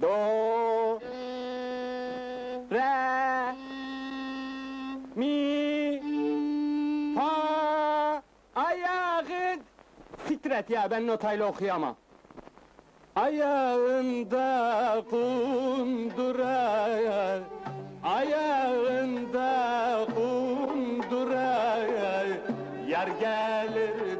Do Re Mi Fa Ayağın Sikret ya ben notayla okuyamam. Ayağında kundura Ayağında kundura Yar gelir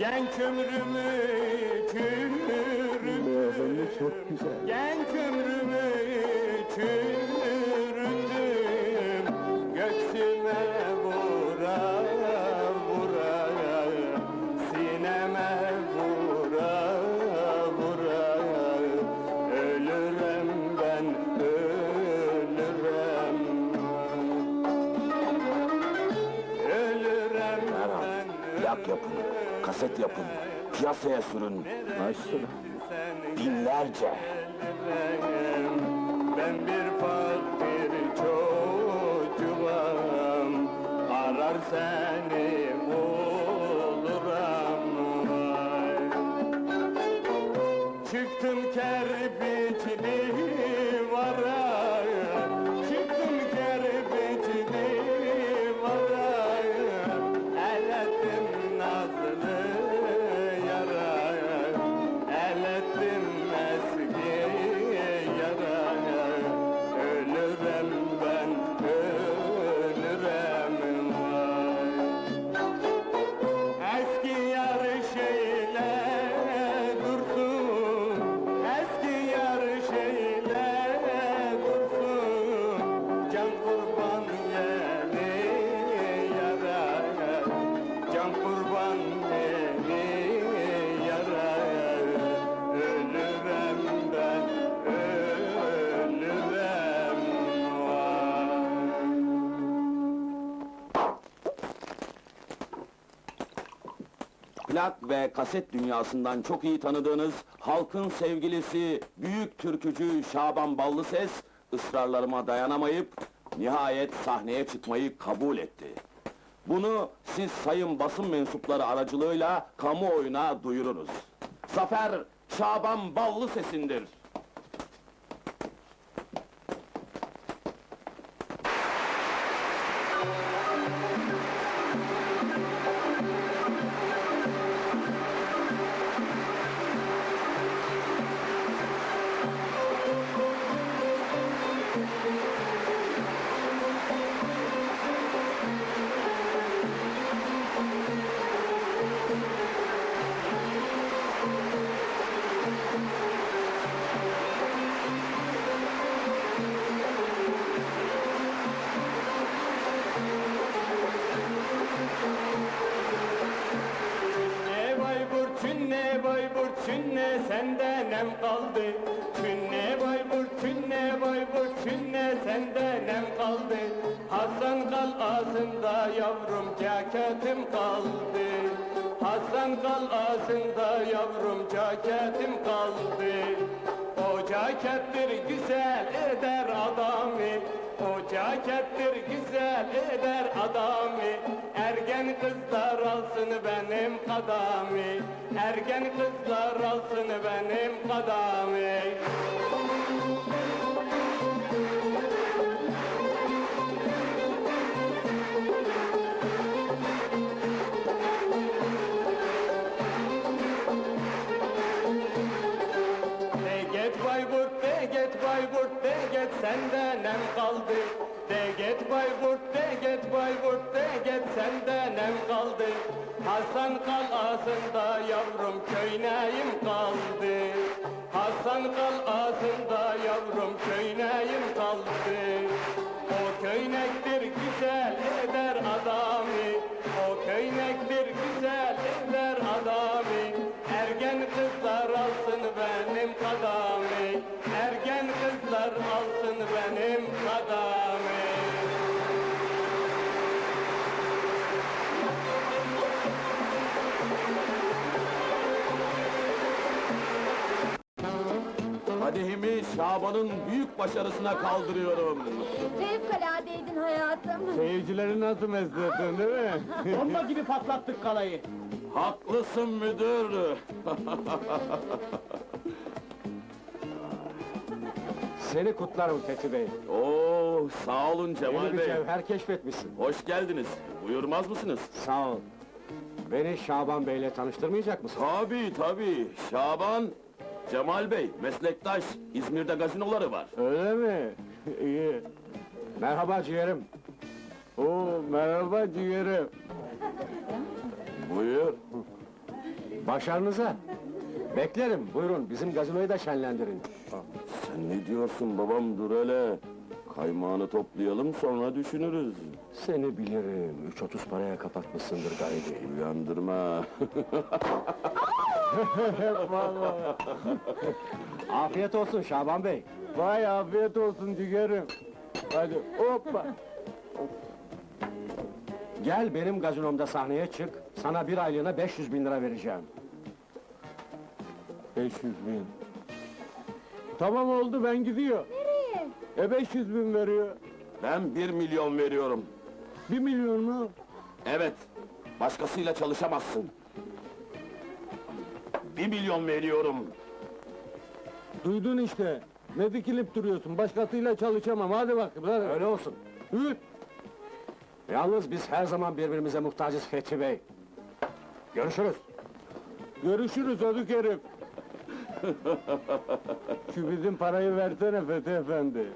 Genç ömrümü çürüdüm çok güzel. Genç ömrümü çürüdüm Göksüme vura vura Sineme vura vura. Ölürem ben Ölürem Merhaba. ben Plak yapın, kaset yapın, piyasaya sürün. Başla. Binlerce. Ben bir fakir çocuğum Arar seni bulurum. Çıktım kerpiçli varaya Plak ve kaset dünyasından çok iyi tanıdığınız halkın sevgilisi, büyük türkücü Şaban Ballıses ısrarlarıma dayanamayıp nihayet sahneye çıkmayı kabul etti. Bunu siz sayın basın mensupları aracılığıyla kamuoyuna duyururuz. Zafer Şaban Ballıses'indir. Bayburt ne senden nem kaldı. Çünne Bayburt ne Bayburt ne senden nem kaldı. Hasan kal ağzında yavrum ceketim kaldı. Hasan kal ağzında yavrum ceketim kaldı. O cekettir güzel eder adamı O cekettir güzel eder adamı. Ergen kızlar alsın benim kadami. Ergen kızlar alsın benim kadami. Get Bayburt, de get Bayburt, de get senden nem kaldı. De get Bayburt, de get Bayburt, de get senden nem kaldı. Hasan kal ağzında yavrum köyneyim kaldı. Hasan kal ağzında yavrum köyneyim kaldı. O köynektir güzel eder adamı. O köynektir güzel eder adamı. Ergen kızlar alsın benim kadami. Ergen kızlar alsın benim kadami Şaban'ın büyük başarısına kaldırıyorum. Fevkaladeydin hayatım. Seyircileri nasıl meslettin değil mi? Bomba gibi patlattık kalayı. Haklısın müdür. Seni kutlarım Fethi Bey. Oo, sağ olun Cemal Yeni bir Bey. cevher keşfetmişsin. Hoş geldiniz. Buyurmaz mısınız? Sağ ol. Beni Şaban Bey'le tanıştırmayacak mısın? Tabii tabii. Şaban, Cemal Bey, meslektaş. İzmir'de gazinoları var. Öyle mi? İyi. Merhaba ciğerim. Oo, merhaba ciğerim. Buyur. Başarınıza. Beklerim. Buyurun bizim gazinoyu da şenlendirin. Sen ne diyorsun babam dur hele. Kaymağını toplayalım sonra düşünürüz. Seni bilirim. 3.30 paraya kapatmışsındır gayri. Uyandırma. Afiyet olsun Şaban Bey. Vay afiyet olsun ciğerim. Hadi hoppa. Gel benim gazinomda sahneye çık. Sana bir aylığına 500 bin lira vereceğim. 500 bin. Tamam oldu ben gidiyor. Nereye? E 500 bin veriyor. ben bir milyon veriyorum. Bir milyon mu? Evet, başkasıyla çalışamazsın. Bir milyon veriyorum. Duydun işte. Ne dikilip duruyorsun? Başkasıyla çalışamam. Hadi bakayım hadi. Öyle olsun. Yürü. Yalnız biz her zaman birbirimize muhtacız Fethi Bey. Görüşürüz. Görüşürüz ödük herif. Şu bizim parayı versene Fethi Efendi.